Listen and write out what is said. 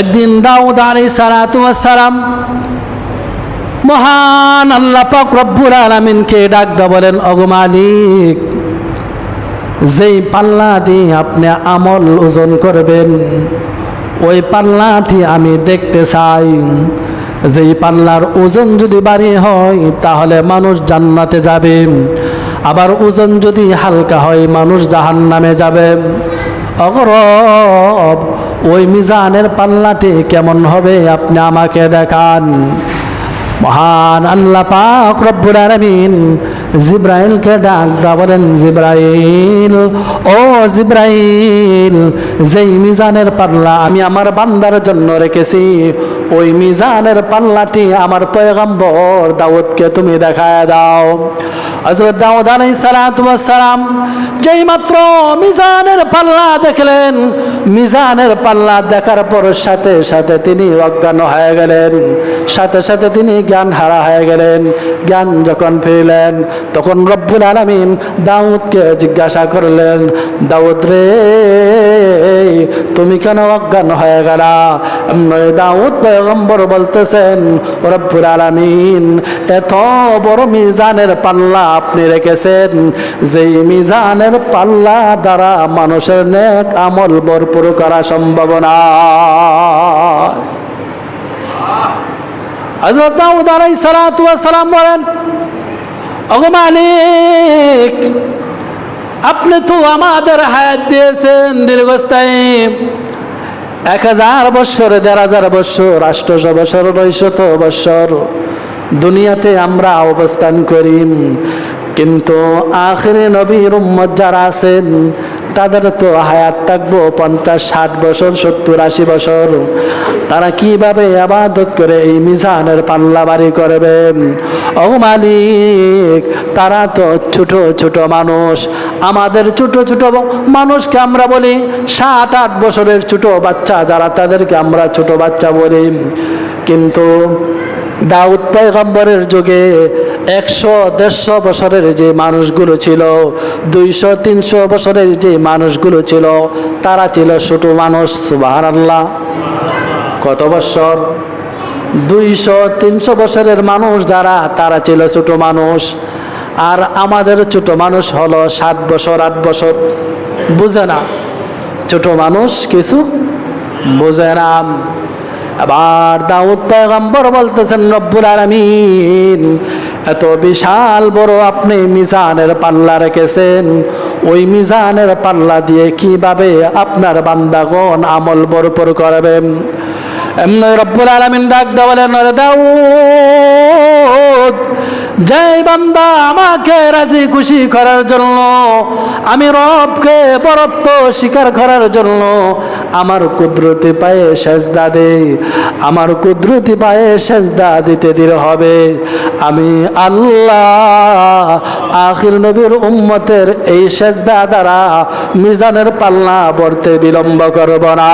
একদিন দাউদ আলী সালাম মহান আল্লাহ পাক রব্বুল আলমিনকে ডাক দা বলেন অগো মালিক, যেই পাল্লা দিয়ে আপনি আমল ওজন করবেন, ওই পাল্লাটি আমি দেখতে চাই। যেই পাল্লার ওজন যদি বাড়ি হয়, তাহলে মানুষ জান্নাতে যাবে। আবার ওজন যদি হালকা হয়, মানুষ জাহান নামে যাবে অগরব ওই মিজানের পাল্লাটি কেমন হবে আপনি আমাকে দেখান। মহান আল্লাহ পাক রব্বুল আলামিন জিব্রাইলকে ডাক বলেন, জিব্রাইল, ও জিব্রাইল, যেই মিজানের পাল্লা আমি আমার বান্দার জন্য রেখেছি, ওই মিজানের পাল্লাটি আমার পয়গম্বর দাউদকে তুমি দেখায় দাও। হযরত দাউদ ওয়াস সালাম যেই মাত্র মিজানের পাল্লা দেখলেন, মিজানের পাল্লা দেখার পর সাথে সাথে তিনি অজ্ঞান হয়ে গেলেন। সাথে সাথে তিনি জ্ঞান হারা হয়ে গেলেন। জ্ঞান যখন ফিরলেন, তখন রব্বুল আলামিন দাউদকে জিজ্ঞাসা করলেন, দাউদ রে, তুমি কেন অজ্ঞান হয়ে গেলা? দাউদ পয়গম্বর বলতেছেন, রব্বুল আলামিন, এত বড় মিজানের পাল্লা আপনি রেখেছেন, যেই মিজানের পাল্লা দ্বারা মানুষের নেক আমল ভরপুর করা সম্ভব না। আপনি তো আমাদের হায়াত দিয়েছেন দীর্ঘস্থায়ী। এক হাজার বৎসর, দেড় হাজার বৎসর আষ্টশো বছর, নয়শত বৎসর দুনিয়াতে আমরা অবস্থান করি কিন্তু আখেরে নবীর উম্মত যারা আছেন, তাদের তো হায়াত থাকব পঞ্চাশ, ষাট বছর, সত্তর, আশি বছর। তারা কীভাবে আবাদত করে এই মিজানের পাল্লা বাড়ি করবেন ও মালিক, তারা তো ছোট ছোট মানুষ। আমাদের ছোট ছোট মানুষকে আমরা বলি সাত, আট বছরের ছোট বাচ্চা, যারা তাদেরকে আমরা ছোট বাচ্চা বলি। কিন্তু দাউদ পয়গম্বরের যুগে একশো, দেড়শো বছরের যে মানুষগুলো ছিল, দুইশো, তিনশো বছরের যে মানুষগুলো ছিল, তারা ছিল ছোটো মানুষ সুবাহান আল্লাহ কত বছর? দুইশো, তিনশো বছরের মানুষ যারা, তারা ছিল ছোট মানুষ। আর আমাদের ছোট মানুষ হলো সাত বছর, আট বছর। বুঝে না? ছোট মানুষ কিছু বুঝে না। আবার দাউদ পয়গম্বর বলতেছেন, রব্বুল আলামিন, এত বিশাল বড় আপনি মিজানের পাল্লা রেখেছেন। ওই মিজানের পাল্লা দিয়ে কীভাবে আপনার বান্দাগণ আমল ভরপুর করবেন এমনি রব্বুল আলামিন ডাক দেওয়ালেন দাউদ জয় বান্দা আমাকে রাজি খুশি করার জন্য, আমি রবকে বরত্ব স্বীকার করার জন্য আমার কুদরতি পায়ে সেজদা দে আমার কুদরতি পায়ে সেজদা দিতে দিতে হবে। আমি আল্লাহ আখির নবীর উম্মতের এই সেজদা দ্বারা মিজানের পাল্লা বর্তে বিলম্ব করব না।